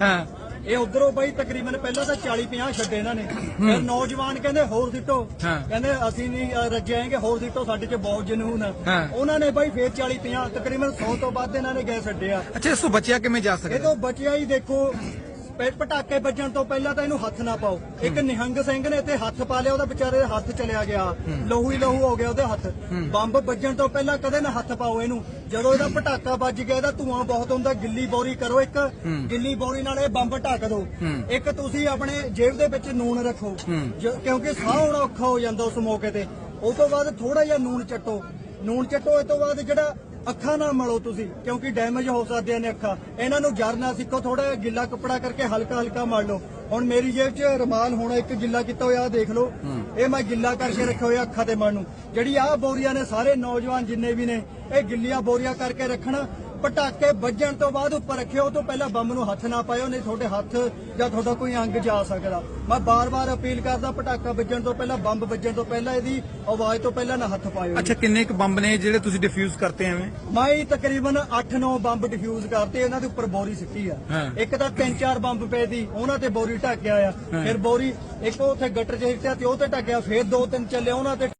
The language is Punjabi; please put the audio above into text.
ਹਾਂ। ਇਹ ਉਧਰੋਂ ਬਈ ਤਕਰੀਬਨ ਪਹਿਲਾਂ ਤਾਂ 40 50 ਛੱਡੇ ਇਹਨਾਂ ਨੇ। ਫਿਰ ਨੌਜਵਾਨ ਕਹਿੰਦੇ ਹੋਰ ਸਿੱਟੋ। ਕਹਿੰਦੇ ਅਸੀਂ ਨਹੀਂ ਰੱਜਿਆਂਗੇ ਹੋਰ ਸਿੱਟੋ ਸਾਡੇ 'ਚ ਬਹੁਤ ਜਨੂਨ ਆ। ਉਹਨਾਂ ਨੇ ਬਈ ਫੇਰ 40 50 ਤਕਰੀਬਨ 100 ਤੋਂ ਵੱਧ ਇਹਨਾਂ ਨੇ ਗਏ ਛੱਡਿਆ ਅੱਛਾ ਇਸ ਤੋਂ ਬਚਿਆ ਕਿਵੇਂ ਜਾ ਇਹ ਸਕਦਾ ਤੋਂ ਬਚਿਆ ਹੀ ਦੇਖੋ ਪਟਾਕੇ ਵੱਜਣ ਤੋਂ ਪਹਿਲਾਂ ਤਾਂ ਇਹਨੂੰ ਹੱਥ ਨਾ ਪਾਓ। ਇੱਕ ਨਿਹੰਗ ਸਿੰਘ ਨੇ ਤੇ ਹੱਥ ਪਾ ਲਿਆ ਉਹਦਾ ਵਿਚਾਰੇ ਦੇ ਹੱਥ ਚਲਿਆ ਗਿਆ। ਲਹੂ ਹੀ ਲਹੂ ਹੋ ਗਿਆ ਉਹਦੇ ਹੱਥ। ਬੰਬ ਵੱਜਣ ਤੋਂ ਪਹਿਲਾਂ ਕਦੇ ਨਾ ਹੱਥ ਪਾਓ ਇਹਨੂੰ। ਜਦੋਂ ਇਹਦਾ ਪਟਾਕਾ ਵੱਜ ਗਿਆ ਇਹਦਾ ਧੂਆਂ ਬਹੁਤ ਹੁੰਦਾ ਗਿੱਲੀ ਬੋਰੀ ਕਰੋ ਇੱਕ। ਗਿੱਲੀ ਬੋਰੀ ਨਾਲ ਇਹ ਬੰਬ ਢੱਕ ਦਿਓ ਇੱਕ ਤੁਸੀਂ ਆਪਣੇ ਜੇਬ ਦੇ ਵਿੱਚ ਨੂਨ ਰੱਖੋ। ਜੋ- ਕਿਉਂਕਿ ਸਾਹ ਆਉਣਾ ਔਖਾ ਹੋ ਜਾਂਦਾ ਉਸ ਮੌਕੇ ਤੇ। ਉਸ ਤੋਂ ਬਾਅਦ ਥੋੜਾ ਜਿਹਾ ਨੂਨ ਚੱਟੋ। ਨੂਨ ਚੱਟੋ ਇਸ ਤੋਂ ਬਾਅਦ ਜਿਹੜਾ ਅੱਖਾਂ ਨਾਲ ਮਲੋ ਤੁਸੀਂ ਕਿਉਂਕਿ ਡੈਮੇਜ ਹੋ ਸਕਦੀਆਂ ਨੇ ਅੱਖਾਂ। ਇਹਨਾਂ ਨੂੰ ਜਰ ਨਾ ਸਿੱਖੋ ਥੋੜਾ ਜਿਹਾ ਗਿੱਲਾ ਕੱਪੜਾ ਕਰਕੇ ਹਲਕਾ ਹਲਕਾ ਮਲ ਲਓ। ਹੁਣ ਮੇਰੀ ਜੇਬ 'ਚ ਰਮਾਲ ਹੋਣਾ ਇੱਕ ਗਿੱਲਾ ਕੀਤਾ ਹੋਇਆ ਆਹ ਦੇਖ ਲਓ। ਇਹ ਮੈਂ ਗਿੱਲਾ ਕਰਕੇ ਰੱਖਿਆ ਹੋਇਆ ਅੱਖਾਂ ਤੇ ਮਲ ਨੂੰ। ਜਿਹੜੀ ਆਹ ਬੋਰੀਆਂ ਨੇ ਸਾਰੇ ਨੌਜਵਾਨ ਜਿੰਨੇ ਵੀ ਨੇ ਇਹ ਗਿੱਲੀਆਂ ਬੋਰੀਆਂ ਕਰਕੇ ਰੱਖਣਾ ਪਟਾਕੇ ਵੱਜਣ ਤੋਂ ਬਾਅਦ ਉੱਪਰ ਰੱਖਿਓ ਤੋਂ ਪਹਿਲਾਂ ਬੰਬ ਨੂੰ ਹੱਥ ਨਾ ਪਾਇਓ ਨਹੀਂ ਤੁਹਾਡੇ ਹੱਥ ਜਾਂ ਤੁਹਾਡਾ ਕੋਈ ਅੰਗ ਜਾ ਸਕਦਾ। ਮੈਂ ਬਾਰ-ਬਾਰ ਅਪੀਲ ਕਰਦਾ ਪਟਾਕਾ ਵੱਜਣ ਤੋਂ ਪਹਿਲਾਂ ਬੰਬ ਵੱਜਣ ਤੋਂ ਪਹਿਲਾਂ ਇਹਦੀ ਆਵਾਜ਼ ਤੋਂ ਪਹਿਲਾਂ ਨਾ ਹੱਥ ਪਾਇਓ ਅੱਛਾ ਕਿੰਨੇ ਕੁ ਬੰਬ ਨੇ ਜਿਹੜੇ ਤੁਸੀਂ ਡਿਫਿਊਜ਼ ਕਰਤੇ ਐਵੇਂ? ਮੈਂ ਹੀ ਤਕਰੀਬਨ 8-9 ਬੰਬ ਡਿਫਿਊਜ਼ ਕਰਤੇ ਇਹਨਾਂ ਦੇ ਉੱਪਰ ਬੋਰੀ ਸਿੱਟੀ ਆ। ਇੱਕ ਤਾਂ 3-4 ਬੰਬ ਪਏ ਦੀ ਉਹਨਾਂ ਤੇ ਬੋਰੀ ਢੱਕ ਗਿਆ ਆ ਫਿਰ ਬੋਰੀ ਇੱਕ ਉੱਥੇ ਗਟਰ 'ਚ ਹਿੱਟਿਆ ਤੇ ਉਹ ਤੇ ਢੱਕ ਗਿਆ ਫਿਰ ਦੋ ਤਿੰਨ ਚੱਲੇ ਉਹਨਾਂ ਤੇ